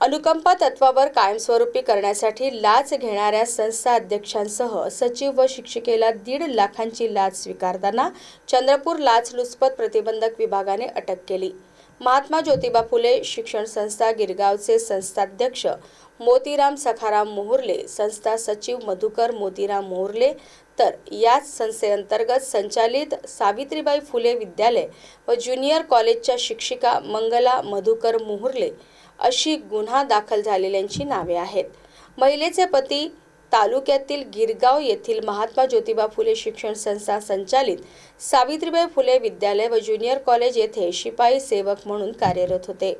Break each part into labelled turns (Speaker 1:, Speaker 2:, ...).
Speaker 1: अनुकंपा तत्वावर कायमस्वरूपी करण्यासाठी लाच घेणाऱ्या संस्था अध्यक्षांसह सचिव व शिक्षिकेला दीड लाखांची लाच स्वीकारताना चंद्रपूर लाचलुचपत प्रतिबंधक विभागाने अटक केली. महात्मा ज्योतिबा फुले शिक्षण संस्था गिरगावचे संस्थाध्यक्ष मोतीराम सखाराम मोहुर्ले संस्था सचिव मधुकर मोतीराम मोहर्ले तर याच संस्थेअंतर्गत संचालित सावित्रीबाई फुले विद्यालय व ज्युनियर कॉलेजच्या शिक्षिका मंगला मधुकर मोहुर्ले अशी गुन्हा दाखल झालेल्यांची नावे आहेत. महिलेचे पती तालुक्यातील गिरगाव येथील महात्मा ज्योतिबा फुले शिक्षण संस्था संचालित सावित्रीबाई फुले विद्यालय व ज्युनियर कॉलेज येथे शिपाई सेवक म्हणून कार्यरत होते.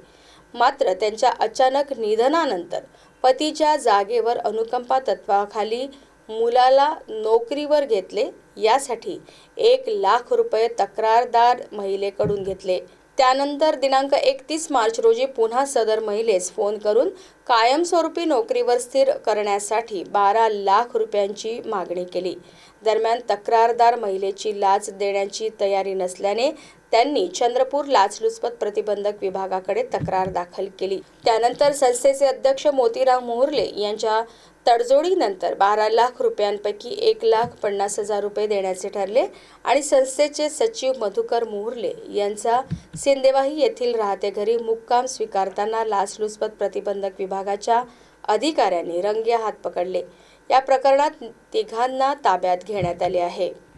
Speaker 1: मात्र त्यांच्या अचानक निधनानंतर पतीच्या जागेवर अनुकंपा तत्वाखाली मुलाला नोकरीवर घेतले. यासाठी एक लाख रुपये तक्रारदार महिलेकडून घेतले. त्यानंतर दिनांक एकतीस मार्च रोजी पुन्हा सदर महिलेस फोन करून कायमस्वरूपी नोकरीवर स्थिर करण्यासाठी बारा लाख रुपयांची मागणी केली. दरम्यान तक्रारदार महिलेची लाच देण्याची तयारी नसल्याने त्यांनी चंद्रपूर लाचलुचपत प्रतिबंधक विभागाकडे तक्रार दाखल केली. त्यानंतर संस्थेचे अध्यक्ष मोतीराम मोहुर्ले यांच्या तडजोडीनंतर बारा लाख रुपयांपैकी एक लाख पन्नास हजार रुपये देण्याचे ठरले आणि संस्थेचे सचिव मधुकर मोहर्ले यांचा सिंदेवाही येथील राहते घरी मुक्काम स्वीकारताना लाचलुचपत प्रतिबंधक विभाग विभागाच्या अधिकाऱ्यांनी रंगे हात पकडले. या प्रकरणात तिघांना ताब्यात घेण्यात आले आहे.